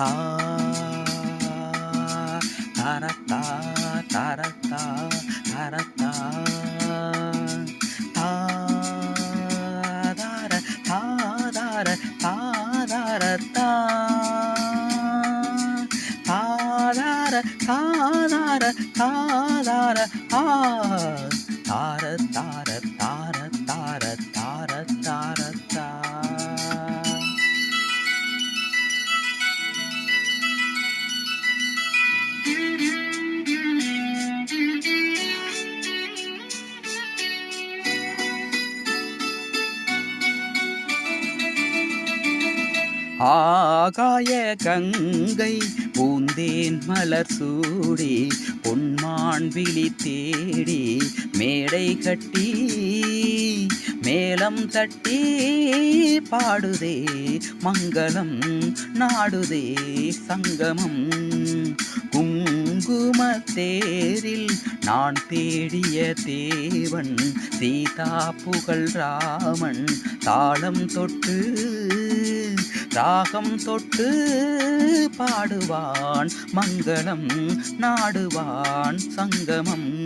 தா தரத்தா தரத்தா தரத்தா தாதார தாதார தாதார தாதார தாதார தாதார ஆ ஆகாய கங்கை பூந்தேன் மலர் சூடி பொன்மான் விழி தேடி மேடை கட்டி மேலம் தட்டி பாடுதே மங்களம் நாடுதே சங்கமம். குங்கும தேரில் நான் தேடிய தேவன் சீதா புகழ் ராமன். தாளம் தொட்டு ராகம் தொட்டு பாடுவான் மங்களம் நாடுவான் சங்கமம்.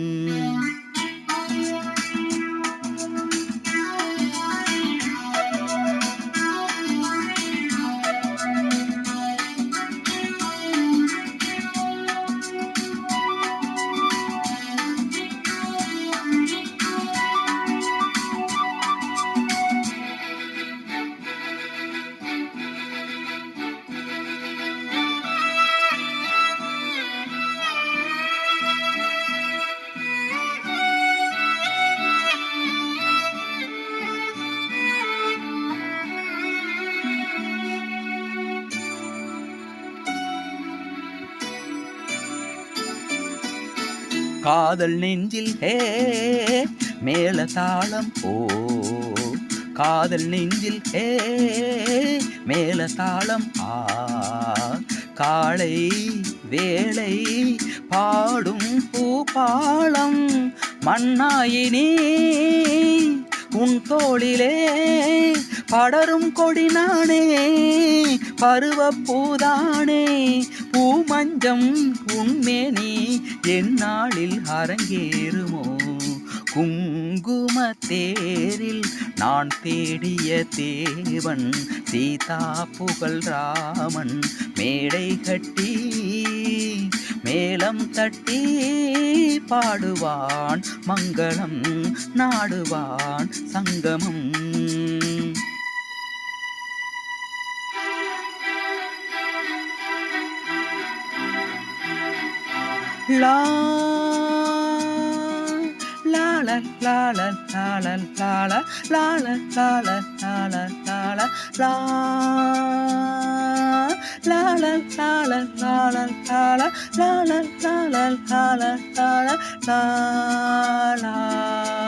காதல் நெஞ்சில் ஹே மேல தாளம் ஓ காதல் நெஞ்சில் ஹே மேல தாளம் ஆ காளை வேளை பாடும் பூபாளம் மண்ணாயினே உன் தோளிலே படரும் கொடி நானே பருவ பூதானே பூமஞ்சம் உண்மேனி எந்நாளில் அரங்கேறுமோ? குங்கும தேரில் நான் தேடிய தேவன் சீதா புகழ் ராமன் மேடை கட்டி மேலம் தட்டி பாடுவான் மங்களம் நாடுவான் சங்கமம். லா லாலன் லாலன் லாலன் லால லாலன் லாலன் லாலன் லால லா லாலன் லாலன் லாலன் லால லாலன் லாலன் லாலன் லால லா லா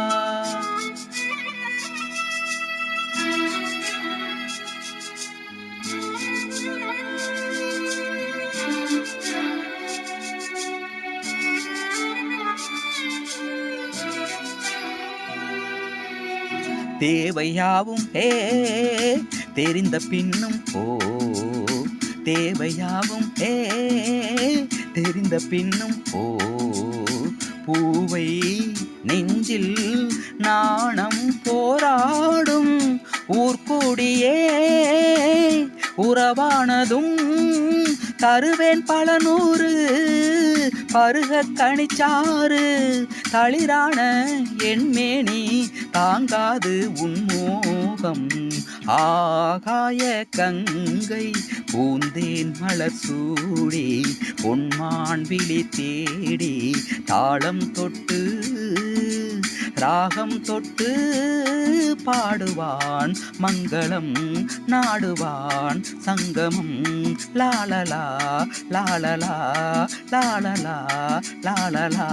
தேவையாவும் ஏ தெரிந்த பின்னும் ஓ தேவையாவும் ஏ தெரிந்த பின்னும் ஓ பூவை நெஞ்சில் நாணம் போராடும் ஊர்கூடியே உறவானதும் தருவேன் பல நூறு பருக கணிச்சாறு. தளிரான என்மேனி தாங்காது உன்மோகம் ஆகாய கங்கை பூந்தேன் மலர் சூடி பொன்மான் விழி தேடி தாளம் தொட்டு ராகம் தொட்டு பாடுவான் மங்களம் நாடுவான் சங்கமம் லாலலா லாலலா லாலலா லாலலா